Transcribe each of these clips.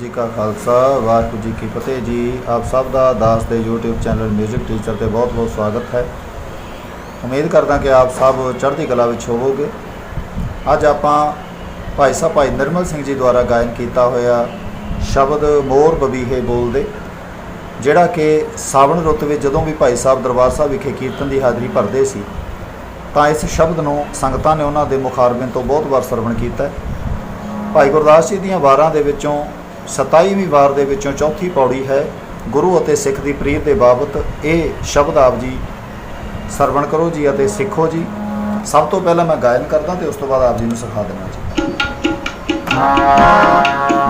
ਜੀ ਕਾ ਖਾਲਸਾ, ਵਾਹਿਗੁਰੂ ਜੀ ਕੀ ਫਤਿਹ ਜੀ। ਆਪ ਸਭ ਦਾ ਦਾਸ ਦੇ YouTube ਚੈਨਲ 뮤직 ਟੀਚਰ ਤੇ ਬਹੁਤ-ਬਹੁਤ ਸਵਾਗਤ ਹੈ। ਉਮੀਦ ਕਰਦਾ ਕਿ ਆਪ ਸਭ ਚੜ੍ਹਦੀ ਕਲਾ ਵਿੱਚ ਹੋਵੋਗੇ। ਅੱਜ ਆਪਾਂ ਭਾਈ ਸਾਹਿਬ, ਭਾਈ ਨਿਰਮਲ ਸਿੰਘ ਜੀ ਦੁਆਰਾ ਗਾਇਨ ਕੀਤਾ ਹੋਇਆ ਸ਼ਬਦ ਮੋਰ ਬਬੀਹੇ ਬੋਲਦੇ, ਜਿਹੜਾ ਕਿ ਸਾਵਣ ਰੁੱਤ ਵਿੱਚ ਜਦੋਂ ਵੀ ਭਾਈ ਸਾਹਿਬ ਦਰਬਾਰ ਸਾਹਿਬ ਵਿਖੇ ਕੀਰਤਨ ਦੀ ਹਾਜ਼ਰੀ ਭਰਦੇ ਸੀ, ਤਾਂ ਇਸ ਸ਼ਬਦ ਨੂੰ ਸੰਗਤਾਂ ਨੇ ਉਹਨਾਂ ਦੇ ਮੁਖਾਰਬਿੰ ਤੋਂ ਬਹੁਤ ਵਾਰ ਸਰਵਣ ਕੀਤਾ ਹੈ। ਭਾਈ ਗੁਰਦਾਸ ਜੀ ਦੀਆਂ ਵਾਰਾਂ ਦੇ ਵਿੱਚੋਂ 27ਵੀਂ ਵਾਰ ਦੇ ਵਿੱਚੋਂ ਚੌਥੀ ਪੌੜੀ ਹੈ। ਗੁਰੂ ਅਤੇ ਸਿੱਖ ਦੀ ਪ੍ਰੀਤ ਦੇ ਬਾਬਤ ਇਹ ਸ਼ਬਦ ਆਪ ਜੀ ਸਰਵਣ ਕਰੋ ਜੀ ਅਤੇ ਸਿੱਖੋ ਜੀ। ਸਭ ਤੋਂ ਪਹਿਲਾਂ ਮੈਂ ਗਾਇਨ ਕਰਦਾ ਤੇ ਉਸ ਤੋਂ ਬਾਅਦ ਆਪ ਜੀ ਨੂੰ ਸਿਖਾ ਦੇਣਾ ਜੀ।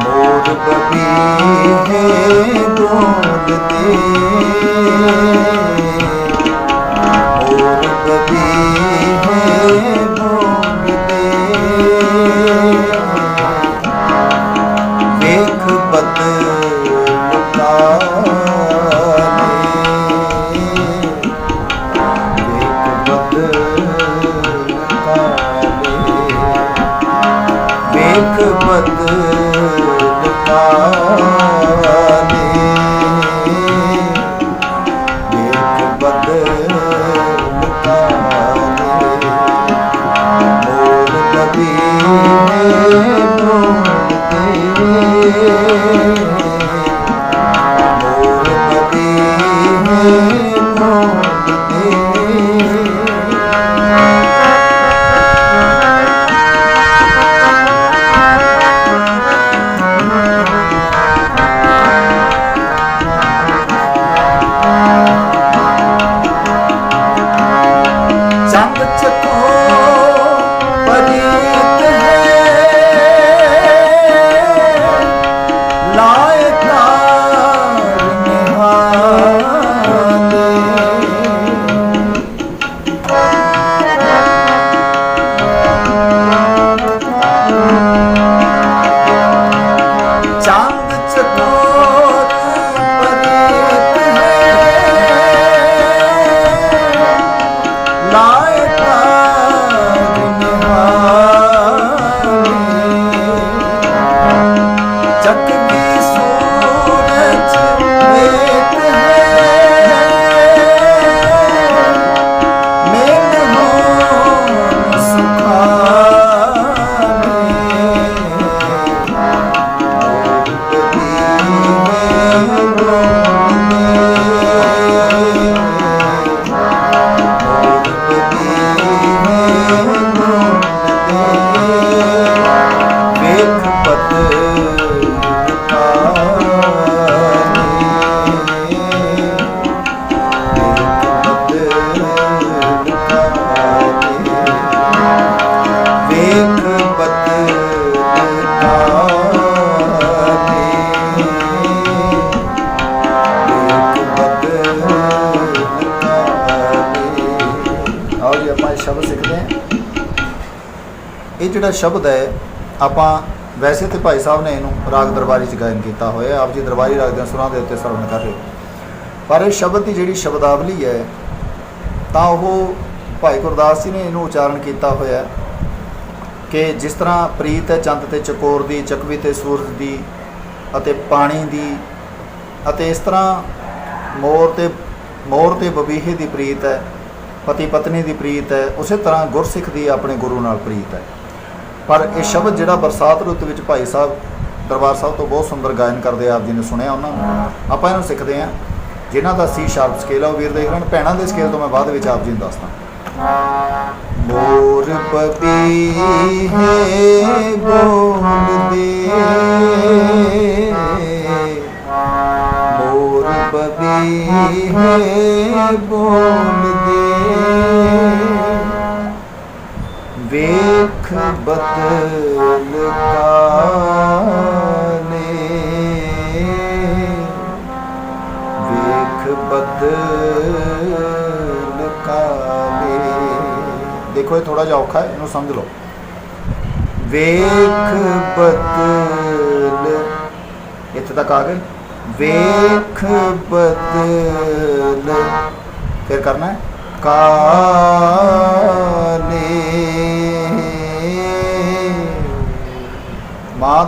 ਮੋਰ ਬਬੀਹੇ ਬੋਲਦੇ ਮੋਰ ਬਬੀਹੇ ਬੋਲਦੇ ਵੇਖ ਬਦਲ ਕਾਲੇ ਵੇਖ ਬਦਲ ਮੋਰ ਨਦੀ ਬੋਲਦੇ ਮੋਰ Lord. ਇਹ ਜਿਹੜਾ ਸ਼ਬਦ ਹੈ, ਆਪਾਂ ਵੈਸੇ ਤੇ ਭਾਈ ਸਾਹਿਬ ਨੇ ਇਹਨੂੰ ਰਾਗ ਦਰਬਾਰੀ ਚ ਗਾਇਨ ਕੀਤਾ ਹੋਇਆ, ਆਪ ਜੀ ਦਰਬਾਰੀ ਰਾਗ ਦੇ ਸੁਰਾਂ ਦੇ ਉੱਤੇ ਸਰਵਣ ਕਰ ਰਹੇ। ਪਰ ਇਹ ਸ਼ਬਦ ਦੀ ਜਿਹੜੀ ਸ਼ਬਦਾਵਲੀ ਹੈ, ਤਾਂ ਉਹ ਭਾਈ ਗੁਰਦਾਸ ਜੀ ਨੇ ਇਹਨੂੰ ਉਚਾਰਨ ਕੀਤਾ ਹੋਇਆ ਕਿ ਜਿਸ ਤਰ੍ਹਾਂ ਪ੍ਰੀਤ ਹੈ ਚੰਦ ਤੇ ਚਕੋਰ ਦੀ, ਚਕਵੀ ਤੇ ਸੂਰਜ ਦੀ ਅਤੇ ਪਾਣੀ ਦੀ ਅਤੇ ਇਸ ਤਰ੍ਹਾਂ ਮੋਰ ਤੇ ਮੋਰ ਤੇ ਬਬੀਹੇ ਦੀ ਪ੍ਰੀਤ ਹੈ, ਪਤੀ ਪਤਨੀ ਦੀ ਪ੍ਰੀਤ ਹੈ, ਉਸੇ ਤਰ੍ਹਾਂ ਗੁਰਸਿੱਖ ਦੀ ਆਪਣੇ ਗੁਰੂ ਨਾਲ ਪ੍ਰੀਤ ਹੈ। ਪਰ ਇਹ ਸ਼ਬਦ ਜਿਹੜਾ ਬਰਸਾਤ ਰੁੱਤ ਵਿੱਚ ਭਾਈ ਸਾਹਿਬ ਦਰਬਾਰ ਸਾਹਿਬ ਤੋਂ ਬਹੁਤ ਸੁੰਦਰ ਗਾਇਨ ਕਰਦੇ ਆਪ ਜੀ ਨੇ ਸੁਣਿਆ ਉਹਨਾਂ ਨੂੰ। ਆਪਾਂ ਇਹਨੂੰ ਸਿੱਖਦੇ ਹਾਂ। ਜਿਨ੍ਹਾਂ ਦਾ ਸੀ ਸ਼ਾਰਪ ਸਕੇਲ ਆ, ਉਹ ਵੀਰ ਦੇਖ ਲੈਣ। ਭੈਣਾਂ ਦੇ ਸਕੇਲ ਤੋਂ ਮੈਂ ਬਾਅਦ ਵਿੱਚ ਆਪ ਜੀ ਨੂੰ ਦੱਸਦਾ। ਮੋਰ ਬਬੀਹੇ ਬੋਲਦੇ। ਮੋਰ ਬਬੀਹੇ ਬੋਲਦੇ। ਵੇਖ ਬਦਲ ਕਾਲੇ ਵੇਖ ਬਦਲ ਕਾਲੇ ਦੇਖੋ, ਇਹ ਥੋੜਾ ਜਿਹਾ ਔਖਾ ਹੈ, ਇਹਨੂੰ ਸਮਝ ਲਓ। ਵੇਖ ਬਦਲ, ਇੱਥੇ ਤੱਕ ਆ ਗਏ। ਵੇਖ ਬਦਲ, ਫਿਰ ਕਰਨਾ ਹੈ। ਕਾਲੇ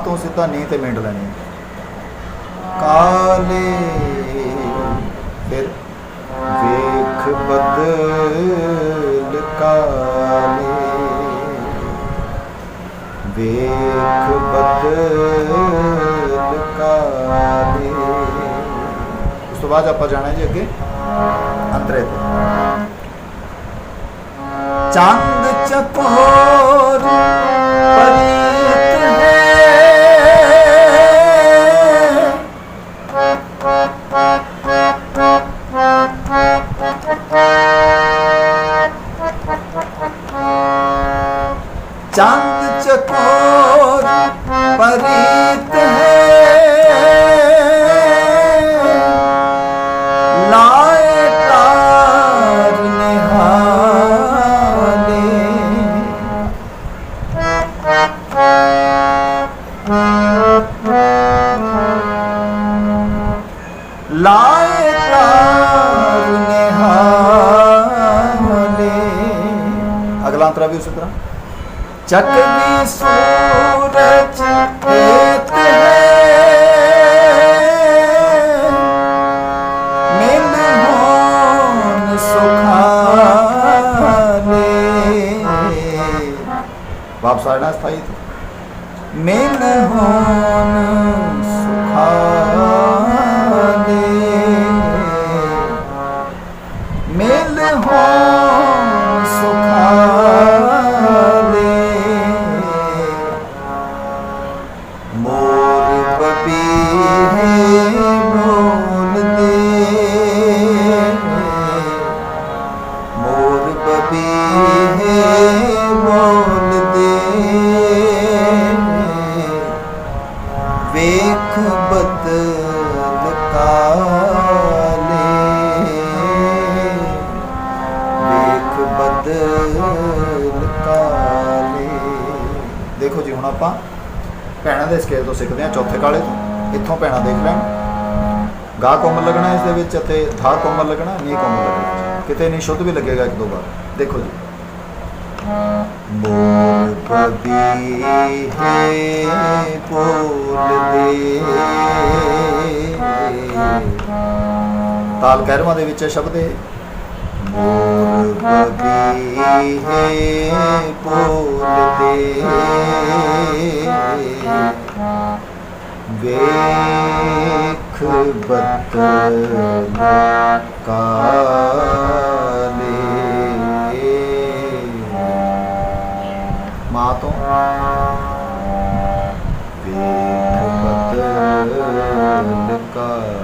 ਤੋਂ ਸਿੱਧਾ ਨੀ ਤੇ ਮਿੰਟ ਲੈਣੀ। ਹੈ। ਕਾਲੇ, ਫਿਰ ਵੇਖ ਬਦਲ ਕਾਲੇ। ਵੇਖ ਬਦਲ ਕਾਲੇ। ਉਸ ਤੋਂ ਬਾਅਦ ਆਪਾਂ ਜਾਣਾ ਜੀ ਅੱਗੇ ਅੰਤਰੇ ਤੇ। ਚੰਦ ਚਕੋਰ ਪਰੀਤ ਚੰਦ ਚਕੋਰ ਪਰੀਤ ਹੈ ਲਾਏ ਤਾਰ ਨਿਹਾਲੇ ਲਾਏ ਤਾਰ ਨਿਹਾਲੇ ਅਗਲਾ ਅੰਤਰਾ ਵੀ ਉਸੇ ਤਰ੍ਹਾਂ ਚੱਕ ਵੀ ਸੂਰਜ ਹੇਤ ਹੈ ਮਿਲ ਹੋਣ ਸੁਖਾਲੇ ਵਾਪਸ ਆਣਾ ਸਥਾਈ ਤੇ ਮਿਲ ਹੋਣ ਕਾਲੇ। ਦੇਖੋ ਜੀ, ਹੁਣ ਆਪਾਂ ਭੈਣਾਂ ਦੇ ਸਕੇਲ ਤੋਂ ਸਿੱਖਦੇ ਹਾਂ, ਚੌਥੇ ਕਾਲੇ ਤੋਂ। ਇੱਥੋਂ ਭੈਣਾਂ ਦੇਖ ਲੈਣ। ਗਾ ਕੋਮਲ ਲੱਗਣਾ ਇਸ ਦੇ ਵਿੱਚ ਅਤੇ ਧਾ ਕੋਮਲ ਲੱਗਣਾ ਨੀ ਕੋਮਲ ਲੱਗਣਾ। ਕਿਤੇ ਨਹੀਂ, ਸ਼ੁੱਧ ਵੀ ਲੱਗੇਗਾ ਇੱਕ ਦੋ ਵਾਰ। ਦੇਖੋ ਜੀ। ਮੋਰ ਕਬੀ ਹੈ, ਬੋਲਦੇ ਤਾਲ ਕਹਿਰਵਾਂ ਦੇ ਵਿੱਚ ਸ਼ਬਦ ਹੈ। ਮੋਰ ਕਬੀ ਹੈ ਬੋਲਦੇ ਵੇਖ ਬਦਲ ਕਾਲੇ ਮਾਂ ਤੋਂ ਵੇਖ ਬਦਲ ਕਾਲੇ।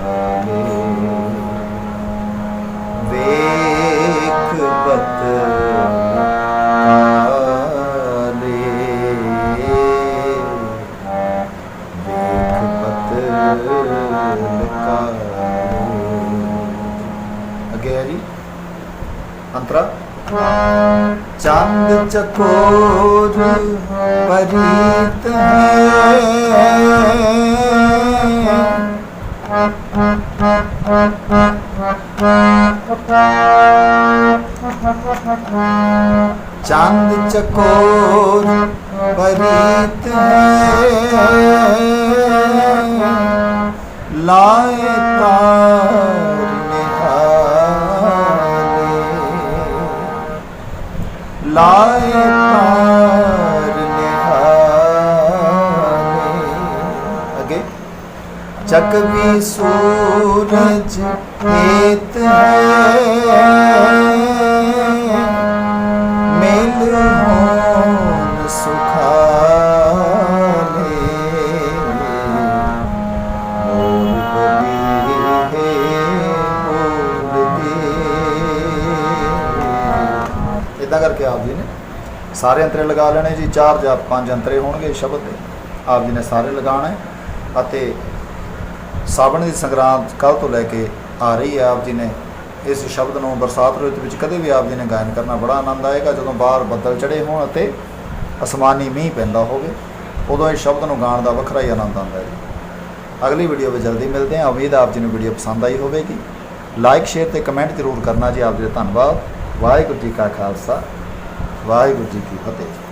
ਅੰਤਰਾ ਚੰਦ ਚਕੋਰ ਪਰੀਤ ਹੈ ਚੰਦ ਚਕੋਰ ਪਰੀਤ ਹੈ ਲਾਏ ਚੱਕ ਵੀ ਸੂਰਜ ਹੇਤ ਹੈ। ਮਿਲ ਹੋਣ ਸੁਖਾਲੇ। ਮੋਰ ਬਲੀ ਹੈ ਬੋਲਦੇ ਇਦਾਂ ਕਰਕੇ ਆਪ ਜੀ ਨੇ ਸਾਰੇ ਅੰਤਰੇ ਲਗਾ ਲੈਣੇ ਜੀ, ਚਾਰ ਜਾਂ ਪੰਜ ਅੰਤਰੇ ਹੋਣਗੇ ਸ਼ਬਦ ਦੇ ਆਪ ਜੀ ਨੇ ਸਾਰੇ ਲਗਾਉਣੇ ਅਤੇ ਸਾਵਣ ਦੀ ਸੰਗਰਾਂਦ ਕੱਲ ਤੋਂ ਲੈ ਕੇ ਆ ਰਹੀ ਹੈ ਆਪ ਜੀ ਨੇ। ਇਸ ਸ਼ਬਦ ਨੂੰ ਬਰਸਾਤ ਰੁੱਤ ਵਿੱਚ ਕਦੇ ਵੀ ਆਪ ਜੀ ਨੇ ਗਾਇਨ ਕਰਨਾ ਬੜਾ ਆਨੰਦ ਆਏਗਾ। ਜਦੋਂ ਬਾਹਰ ਬੱਦਲ ਚੜੇ ਹੋਣ ਅਤੇ ਅਸਮਾਨੀ ਮੀਂਹ ਪੈਂਦਾ ਹੋਵੇ, ਉਦੋਂ ਇਸ ਸ਼ਬਦ ਨੂੰ ਗਾਉਣ ਦਾ ਵੱਖਰਾ ਹੀ ਆਨੰਦ ਆਉਂਦਾ ਹੈ ਜੀ। ਅਗਲੀ ਵੀਡੀਓ ਵਿੱਚ ਜਲਦੀ ਮਿਲਦੇ ਹਾਂ। ਉਮੀਦ ਆਪ ਜੀ ਨੂੰ ਵੀਡੀਓ ਪਸੰਦ ਆਈ ਹੋਵੇਗੀ। ਲਾਈਕ, ਸ਼ੇਅਰ ਤੇ ਕਮੈਂਟ ਜ਼ਰੂਰ ਕਰਨਾ ਜੀ। ਆਪ ਜੀ ਦਾ ਧੰਨਵਾਦ। ਵਾਹਿਗੁਰੂ ਜੀ ਕਾ ਖਾਲਸਾ। ਵਾਹਿਗੁਰੂ ਜੀ ਕੀ ਫਤਿਹ।